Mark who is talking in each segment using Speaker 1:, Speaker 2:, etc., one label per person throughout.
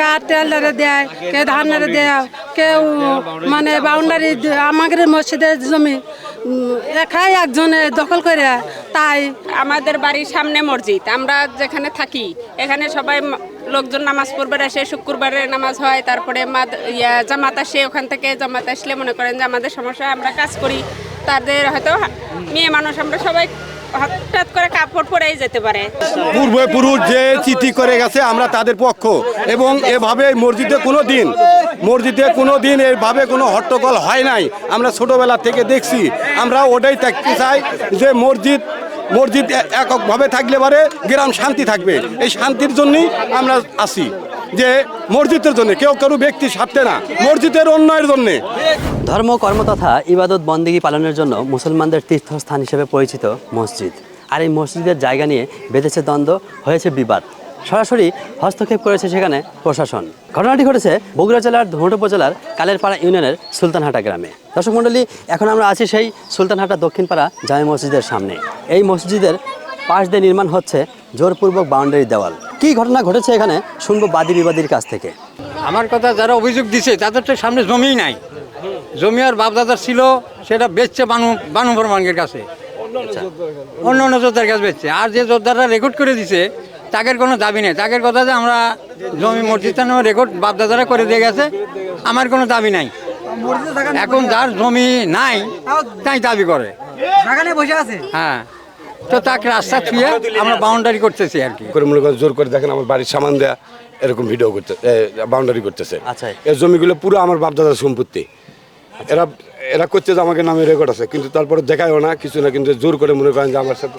Speaker 1: খেয়ার টেলারে দেয় কেউ ধানের দেয় কেউ মানে বাউন্ডারি আমাদের মসজিদের জমি একাই একজনে দখল করে, তাই
Speaker 2: আমাদের বাড়ির সামনে মসজিদ, আমরা যেখানে থাকি, এখানে সবাই লোকজন নামাজ পড়বে আসে শুক্রবারে নামাজ হয়, তারপরে ইয়া জামাত আসে, ওখান থেকে জামাত আসলে মনে করেন যে আমাদের সমস্যা আমরা কাজ করি, তাদের হয়তো মেয়ে মানুষ আমরা সবাই হঠাৎ করে কাপড় পরেই যেতে পারে।
Speaker 3: পূর্বপুরুষ যে চিঠি করে গেছে, আমরা তাদের পক্ষ। এবং এভাবে মসজিদে কোনো দিন, মসজিদে কোনো দিন এভাবে কোনো হট্টগোল হয় নাই। আমরা ছোটবেলা থেকে দেখছি। আমরা ওটাই থাকতে চাই যে মসজিদ মসজিদ এককভাবে থাকলে পারে গ্রাম শান্তি থাকবে। এই শান্তির জন্যই আমরা আসি যে মসজিদের জন্য, কেউ কারও ব্যক্তি স্বার্থে না। মসজিদের উন্নয়নের জন্যে।
Speaker 4: ধর্ম, কর্ম তথা ইবাদত বন্দেগী পালনের জন্য মুসলমানদের তীর্থস্থান হিসেবে পরিচিত মসজিদ। আর এই মসজিদের জায়গা নিয়ে বেঁধেছে দ্বন্দ্ব, হয়েছে বিবাদ। সরাসরি হস্তক্ষেপ করেছে সেখানে প্রশাসন। ঘটনাটি ঘটেছে বগুড়া জেলার ধুমট উপজেলার কালেরপাড়া ইউনিয়নের সুলতানহাটা গ্রামে। দর্শক মণ্ডলী, এখন আমরা আছি সেই সুলতানহাটা দক্ষিণপাড়া জামে মসজিদের সামনে। এই মসজিদের পাশ দিয়ে নির্মাণ হচ্ছে জোরপূর্বক বাউন্ডারি দেওয়াল। কী ঘটনা ঘটেছে এখানে, শুনব বাদী বিবাদীর কাছ থেকে।
Speaker 5: আমার কথা যারা অভিযোগ দিছে, তাদের তো সামনে জমিই নাই। জমি আর বাপদাদার ছিল সেটা বেচছে বানু বানু বর্মানের কাছে। অন্য অন্য যোদ্ধার কাছে। বেচছে। আর যে যোদ্ধারা রেকর্ড করে দিছে তাদের কোনো দাবি নেই। তাদের কথা যে আমরা জমি মসজিদটা রেকর্ড বাপদাদারা করে দিয়ে গেছে আমার কোনো দাবি নাই। এখন যার জমি নাই তাই দাবি করে। হ্যাঁ। তো তাকে রাস্তা ছুঁয়ে আমরা বাউন্ডারি করতেছি আর কি।
Speaker 3: করে মনে করেন জোর করে দেখেন আমার বাড়ির সামান দেয়া এরকম ভিডিও করতে বাউন্ডারি করতেছে।
Speaker 4: আচ্ছা।
Speaker 3: এই জমিগুলো পুরো আমার বাপদাদার সম্পত্তি। এরা এরা করছে যে আমাকে নামে রেকর্ড আছে কিন্তু তারপরে দেখায়ও না কিছু না কিন্তু জোর করে মনে করেন যে আমার সাথে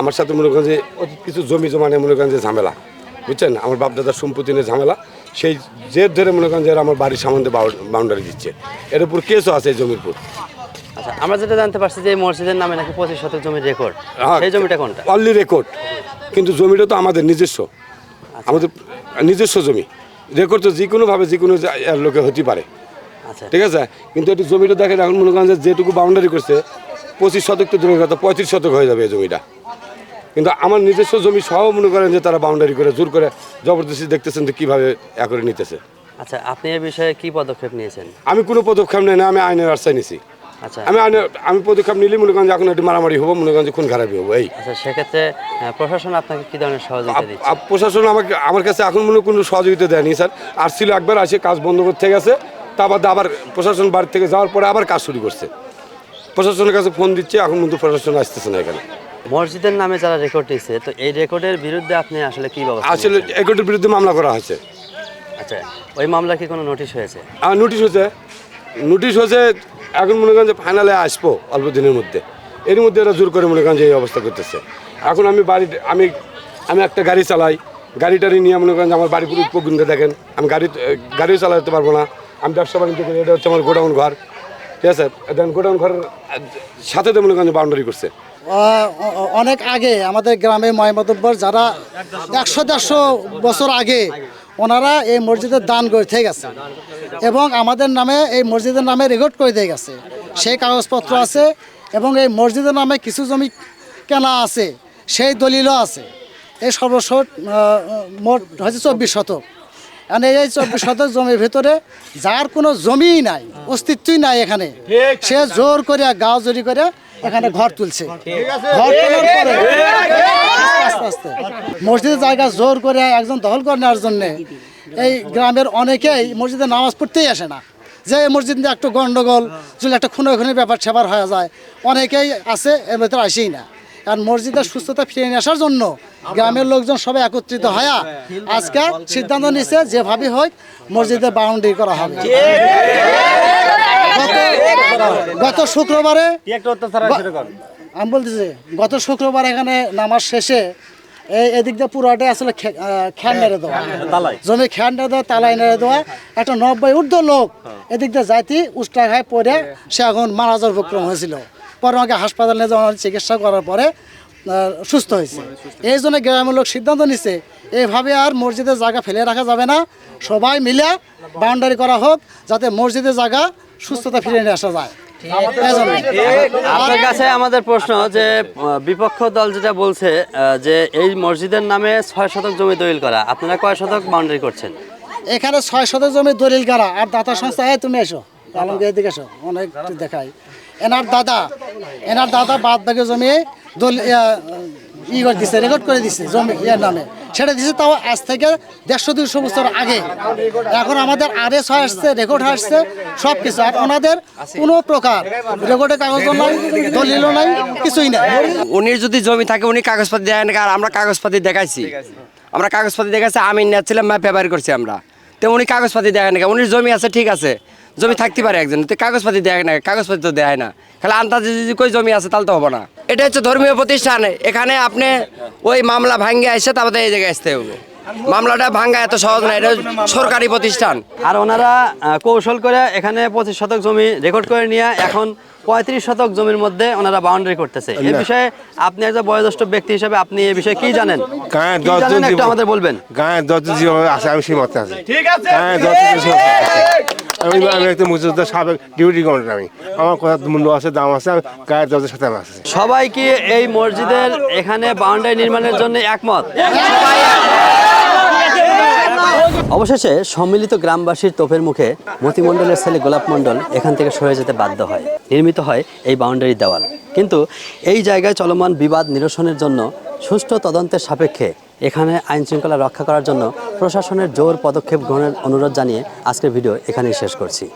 Speaker 3: আমার সাথে মনে করেন যে কিছু জমি জমা নিয়ে মনে করেন যে ঝামেলা। বুঝছেন? আমার বাপদাদার সম্পত্তি নিয়ে ঝামেলা। সেই জের ধরে মনে করেন যে এরা আমার বাড়ির সামনে বাউন্ডারি দিচ্ছে। এর উপর কেসও আছে জমির উপর।
Speaker 4: আচ্ছা আমরা যেটা জানতে পারছি যে এই মসজিদের নামে নাকি পঁচিশ শতক জমির রেকর্ড হ্যাঁ সেই জমিটা কোনটা?
Speaker 3: অনলি রেকর্ড কিন্তু জমিটা তো আমাদের নিজস্ব। আমাদের নিজস্ব জমি। রেকর্ড তো যে কোনোভাবে যে কোনো এর লোকে হতে পারে।
Speaker 4: আচ্ছা
Speaker 3: ঠিক আছে? কিন্তু একটু জমিটা দেখেন এখন মনে করেন যে যেটুকু বাউন্ডারি করছে পঁচিশ শতক তো দূরের কথা পঁয়ত্রিশ শতক হয়ে যাবে এই জমিটা। কিন্তু আমার নিজস্ব জমি সহ মনে করেন যে তারা বাউন্ডারি করে জোর করে জবরদস্তি দেখতেছেন যে কীভাবে এ করে নিতেছে।
Speaker 4: আচ্ছা আপনি এই বিষয়ে কি পদক্ষেপ নিয়েছেন?
Speaker 3: আমি কোনো পদক্ষেপ নেই না আমি আইনের রাস্তায় নিছি।
Speaker 4: আচ্ছা।
Speaker 3: আমি আইনের আমি পদক্ষেপ নিলে মনে করেন যে এখন একটু মারামারি হব মনে করেন যে খুন খারাপি হব এই।
Speaker 4: আচ্ছা সেক্ষেত্রে প্রশাসন আপনাকে কি ধরনের সহযোগিতা দিচ্ছে?
Speaker 3: প্রশাসন আমাকে আমার কাছে এখন মনে কোনো সহযোগিতা দেয়নি স্যার। আসছিল একবার আসে কাজ বন্ধ করতে গেছে তা বাদে আবার প্রশাসন বাড়ি থেকে যাওয়ার পরে আবার কাজ শুরু করছে। প্রশাসনের কাছে ফোন দিচ্ছে এখন কিন্তু প্রশাসন আসতেছে না এখানে।
Speaker 4: মসজিদের নামে যারা রেকর্ড দিচ্ছে তো এই রেকর্ডের বিরুদ্ধে আপনি আসলে কি ব্যবস্থা
Speaker 3: আসলে রেকর্ডের বিরুদ্ধে মামলা করা হয়েছে।
Speaker 4: আচ্ছা ওই মামলা কি কোনো নোটিশ হয়েছে?
Speaker 3: আর নোটিশ হয়েছে। নোটিশ হয়েছে এখন মনে করেন যে ফাইনালে আসব অল্প দিনের মধ্যে। এর মধ্যে এরা জোর করে মনে করেন যে এই অবস্থা করতেছে। এখন আমি বাড়ি আমি আমি একটা গাড়ি চালাই। গাড়ি টাড়ি নিয়ে মনে করেন যে আমার বাড়ি পুরো উপগুনকে দেখেন। আমি গাড়ি গাড়িও চালাতে পারব না। আমি ব্যবসা বাণিজ্য করি এটা হচ্ছে আমার গোডাউন ঘর। ঠিক আছে? দেন গোডাউন ঘরের সাথে তো মনে বাউন্ডারি করছে।
Speaker 6: অনেক আগে আমাদের গ্রামে ময়মদব্বর যারা একশো দেড়শো বছর আগে ওনারা এই মসজিদের দান করে থেকে গেছে। এবং আমাদের নামে এই মসজিদের নামে রেকর্ড করে দিয়ে গেছে। সেই কাগজপত্র আছে এবং এই মসজিদের নামে কিছু জমি কেনা আছে সেই দলিলও আছে। এই আহ, মোট হচ্ছে চব্বিশ শতক। মানে এই চব্বিশ শতক জমির ভিতরে যার কোনো জমিই নাই অস্তিত্বই নাই এখানে। সে জোর করে গাও জোরি করে এখানে ঘর তুলছে। ঘর তোলার পরে আস্তে আস্তে মসজিদের জায়গা জোর করে একজন দখল করে নেওয়ার জন্য এই গ্রামের অনেকেই মসজিদে নামাজ পড়তেই আসে না। যে মসজিদ নিয়ে একটু গন্ডগোল যদি একটা খুনো খুনের ব্যাপার সেবার হয়ে যায় অনেকেই আছে এর ভেতরে আসেই না। কারণ মসজিদের সুস্থতা ফিরিয়ে নিয়ে আসার জন্য গ্রামের লোকজন সবাই একত্রিত হয়া আজকে সিদ্ধান্ত নিচ্ছে যেভাবে হোক মসজিদে বাউন্ডারি করা হবে। গত- শুক্রবারে আমি বলতেছি গত শুক্রবার এখানে নামাজ শেষে এই এদিক দিয়ে পুরোটাই আসলে খ্যান নেড়ে দেওয়া। জমি খ্যান নেড়ে দেওয়া তালাই নেড়ে দেওয়া একটা নব্বই ঊর্ধ্ব লোক এদিক দিয়ে যাইতি উষ্টা খায় পরে সে এখন মারা যাওয়ার উপক্রম হয়েছিল। পরে আমাকে হাসপাতালে নিয়ে যাওয়ার চিকিৎসা করার পরে সুস্থ হয়েছে। এই জন্য গ্রামের লোক সিদ্ধান্ত নিচ্ছে এইভাবে আর মসজিদের জায়গা ফেলে রাখা যাবে না। সবাই মিলে বাউন্ডারি করা হোক যাতে মসজিদের জায়গা সুস্থতা ফিরিয়ে নিয়ে আসা যায়।
Speaker 4: আপনার কাছে আমাদের প্রশ্ন যে বিপক্ষ দল যেটা বলছে যে এই মসজিদের নামে ছয় শতক জমি দলিল করা আপনারা কয় শতক বাউন্ডারি করছেন?
Speaker 6: এখানে ছয় শতক জমি দলিল করা আর দাতা সংস্থা হ্যাঁ তুমি এসো আলমগীর দিকে এসো অনেক দেখাই। এনার দাদা এনার দাদা বাদ বাকি জমি দল ই করে দিছে রেকর্ড করে দিছে জমি, ইয়ার নামে। সেটা দিছে তাও আজ থেকে দেড়শো দুশো বছর আগে। এখন আমাদের আরএস আসছে রেকর্ড আসছে সব কিছু আর ওনাদের কোনো প্রকার রেকর্ডের কাগজও নাই দলিলও নাই, কিছুই নাই।
Speaker 7: উনির যদি জমি থাকে, উনি কাগজপাতি দেয় না, আর আমরা কাগজপাতি দেখাইছি। আমরা কাগজপাতি দেখাইছি, আমি নিয়েছিলাম পেপার করছি আমরা। তো উনি কাগজপাতি দেয় না উনির জমি আছে, ঠিক আছে। জমি থাকতে পারে একজন। তো কাগজপাতি দেয় না কাগজপাতি তো দেয় না। খালি আন্দাজে যদি কই জমি আছে তাহলে তো হবে না। এটা হচ্ছে ধর্মীয় প্রতিষ্ঠান। এখানে আপনি ওই মামলা ভাঙ্গে আসে তারপরে এই জায়গায় আসতে হবে। মামলাটা ভাঙ্গা এত সহজ না এটা সরকারি প্রতিষ্ঠান।
Speaker 4: আর ওনারা কৌশল করে এখানে পঁচিশ শতক জমি রেকর্ড করে নিয়ে এখন পঁয়ত্রিশ শতক জমির মধ্যে ওনারা বাউন্ডারি করতেছে। এই বিষয়ে আপনি একজন বয়োজ্যেষ্ঠ ব্যক্তি হিসেবে আপনি এই বিষয়ে কি জানেন?
Speaker 8: গায়ে দশজন
Speaker 4: একটু আমাদের বলবেন।
Speaker 8: গায়ে দশজন যেভাবে আছে আমি সেই মতে আছি। যেভাবে আছে। আমি আমি একটা মুক্তিযোদ্ধা সাবেক ডিউটি কমান্ডার আমি। আমার কথা মূল্য আছে দাম আছে আমি গায়ে দশজনের সাথে আমি আছি।
Speaker 4: সবাই কি এই মসজিদের এখানে বাউন্ডারি নির্মাণের জন্য একমত? অবশেষে সম্মিলিত গ্রামবাসীর তোপের মুখে মতিমণ্ডলের ছেলে গোলাপ মণ্ডল এখান থেকে সরে যেতে বাধ্য হয় নির্মিত হয় এই বাউন্ডারি দেওয়াল। কিন্তু এই জায়গায় চলমান বিবাদ নিরসনের জন্য সুষ্ঠু তদন্তের সাপেক্ষে এখানে আইন শৃঙ্খলা রক্ষা করার জন্য প্রশাসনের জোর পদক্ষেপ গ্রহণের অনুরোধ জানিয়ে আজকের ভিডিও এখানেই শেষ করছি।